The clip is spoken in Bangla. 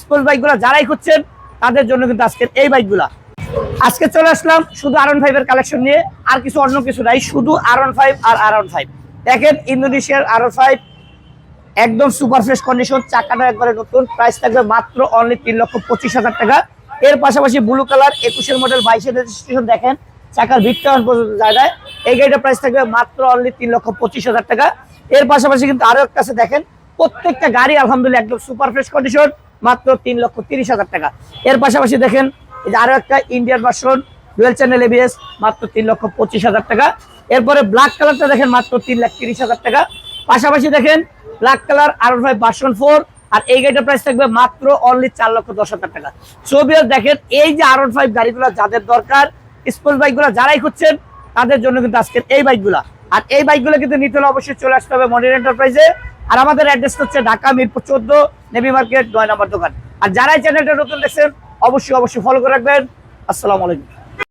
স্পোর্টস বাইকগুলো যারাই খুঁজছেন, তাদের জন্য কিন্তু আজকের এই বাইকগুলা। আজকে চলে আসলাম শুধু আর ফাইভ এর কালেকশন নিয়ে, আর কিছু অন্য কিছু নাই, শুধু আর ফাইভ আর আর ফাইভ দেখেন ইন্দোনেশিয়ার আর ফাইভ একদম সুপার ফ্রেশ কন্ডিশন চাকাটা একবারে নতুন প্রাইস থাকবে মাত্র অনলি তিন লক্ষ পঁচিশ হাজার টাকা। এর পাশাপাশি ব্লু কালার একুশের মডেল বাইশের রেজিস্ট্রেশন দেখেন, চাকার ভিক্টার পর্যন্ত জায়গায়। এই গাড়িটার প্রাইস থাকবে মাত্র অনলি তিন লক্ষ পঁচিশ হাজার টাকা। এর পাশাপাশি কিন্তু আরও একটা আছে, দেখেন, প্রত্যেকটা গাড়ি আলহামদুলিল্লাহ একদম সুপার ফ্রেশ কন্ডিশন মাত্র তিন লক্ষ তিরিশ হাজার টাকা। এর পাশাপাশি দেখেন, এই যে আরও একটা Indian version dual channel ABS মাত্র তিন লক্ষ পঁচিশ হাজার টাকা। এরপরে ব্ল্যাক কালারটা দেখেন, মাত্র তিন লাখ তিরিশ হাজার টাকা। পাশাপাশি দেখেন black colour R five version four আর এই গাড়িটার প্রাইস থাকবে মাত্র অনলি চার লক্ষ দশ হাজার টাকা। ছবিও দেখেন, এই যে আর ফাইভ গাড়িগুলো যাদের দরকার স্পোর্টস বাইকগুলো যারাই খুঁজছেন, তাদের জন্য কিন্তু আজকের এই বাইকগুলা আর এই বাইকগুলো কিন্তু নিতে হলে অবশ্যই চলে আসতে হবে মডার্ন এন্টারপ্রাইজে আর আমাদের অ্যাড্রেস হচ্ছে ঢাকা মিরপুর চোদ্দ নেভি মার্কেট, নয় নম্বর দোকান। আর যারাই চ্যানেলটা নতুন দেখছেন, অবশ্যই অবশ্যই ফলো করে রাখবেন। আসসালামু আলাইকুম।